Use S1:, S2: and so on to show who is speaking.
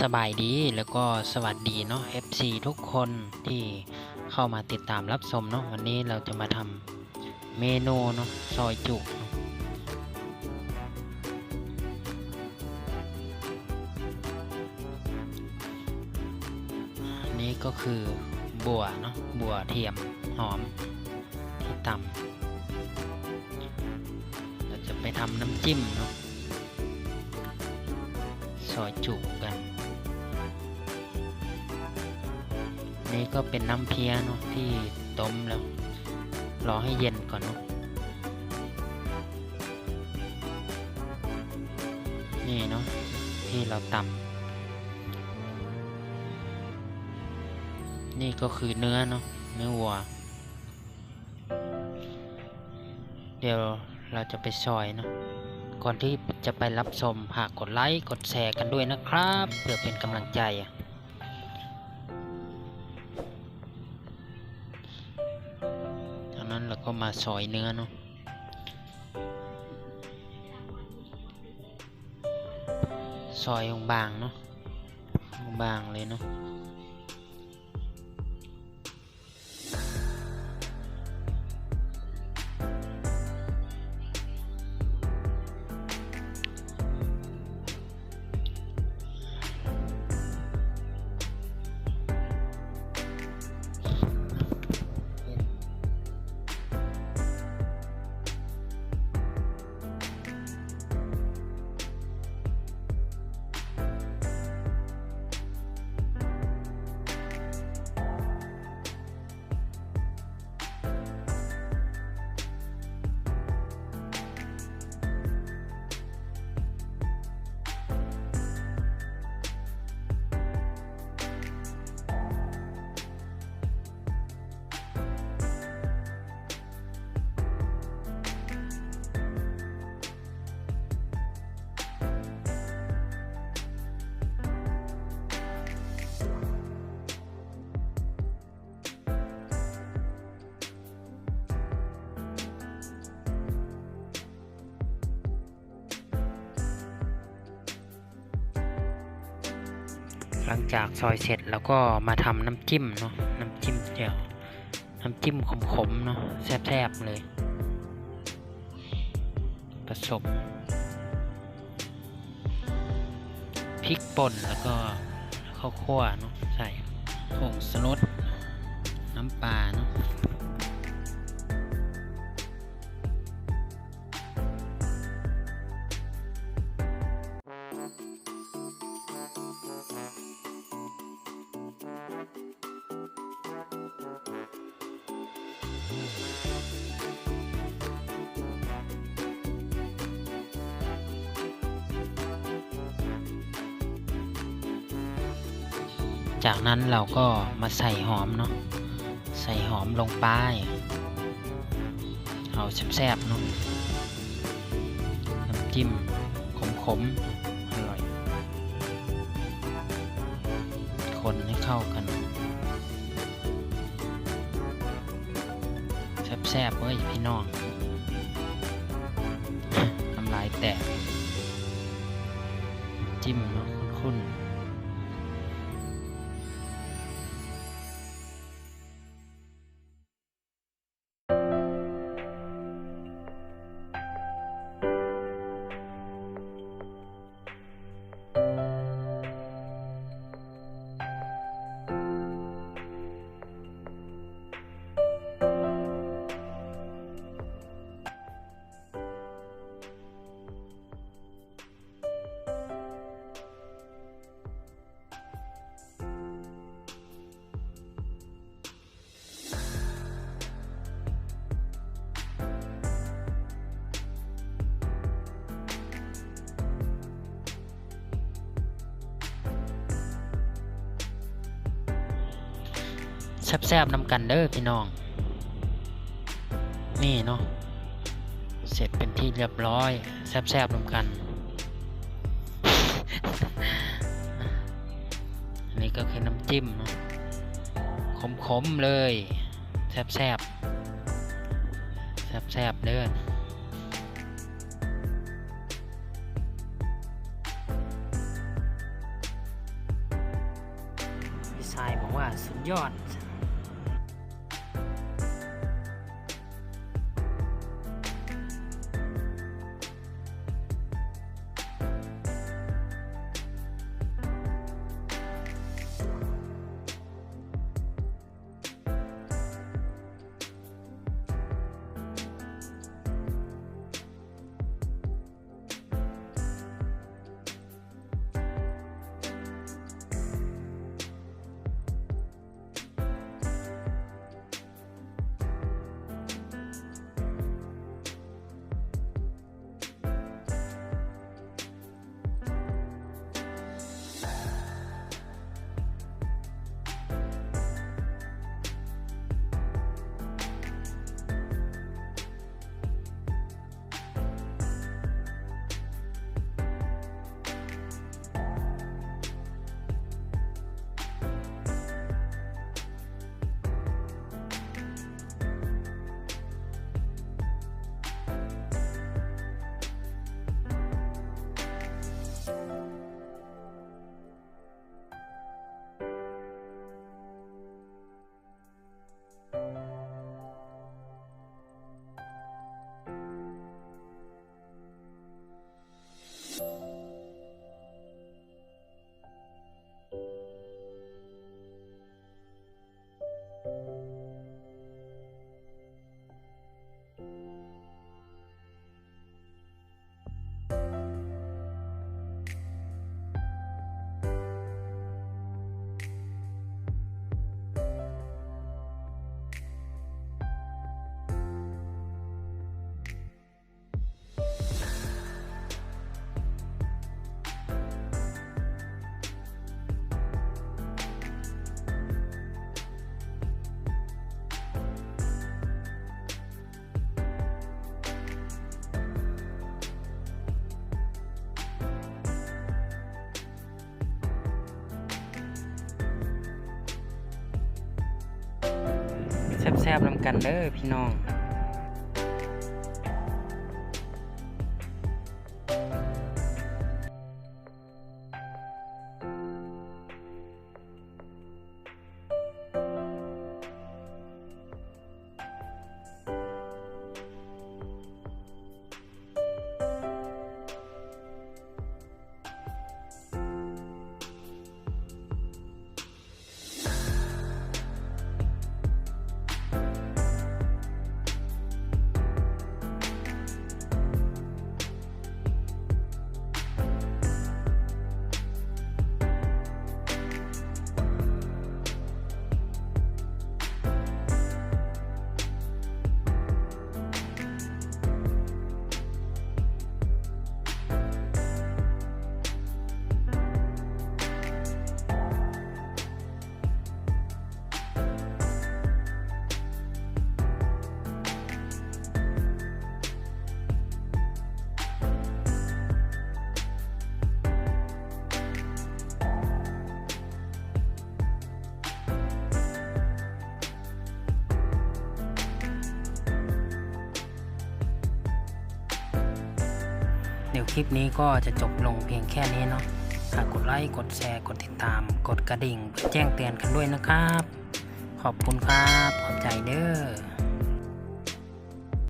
S1: สบายดีแล้วก็สวัสดีเนาะ FC ทุกคนที่เข้ามาติดตามรับชมเนาะวันนี้เราจะมาทำเมนูเนาะซอยจุเนาะอันนี้ก็คือบัวเนาะบัวเทียมหอมที่ตำเราจะไปทำน้ำจิ้มเนาะ ซอยจุกัน นี่ก็เป็นน้ำเพียเนาะที่ต้มแล้ว รอให้เย็นก่อนเนาะนี่เนาะที่เราตำนี่ก็คือเนื้อเนาะเนื้อวัว เดี๋ยวเราจะไปซอยเนาะ ก่อนที่จะไปรับชมฝากกดไลค์กดแชร์กันด้วยนะครับ เพื่อเป็นกำลังใจ จากนั้นเราก็มาซอยเนื้อเนาะซอยบางๆเนาะบางเลยเนาะ หลังจากซอยเสร็จแล้วก็มาทำน้ำจิ้มเนาะน้ำจิ้มเจียวน้ำจิ้มขมๆเนาะแซ่บๆเลย ผสมพริกป่นแล้วก็ข้าวคั่วเนาะใส่ผงสลดน้ำปลาเนาะ จากนั้นเราก็มาใส่หอมเนาะ ใส่หอมลงไปเอาแซ่บๆเนาะ น้ำจิ้มขมๆ อร่อย คนให้เข้ากัน แซ่บๆเว้ยพี่น้องน้ำลายแตก จิ้มเนาะคุ้นๆ แซบๆนำกันเด้อพี่น้อง นี่เนาะเสร็จเป็นที่เรียบร้อย แซบๆนำกันนนี้ก็คือน้ำจิ้มเนาะขมๆเลย แซบๆแซบๆเด้อทรายบอกว่าสุดยอด แซ่บๆนำกันเด้อพี่น้อง ดี๋ยวคลิปนี้ก็จะจบลงเพียงแค่นี้เนาะฝากกดไลค์กดแชร์กดติดตาม กดกระดิ่งเพื่อแจ้งเตือนกันด้วยนะครับ ขอบคุณครับขอบใจเด้อ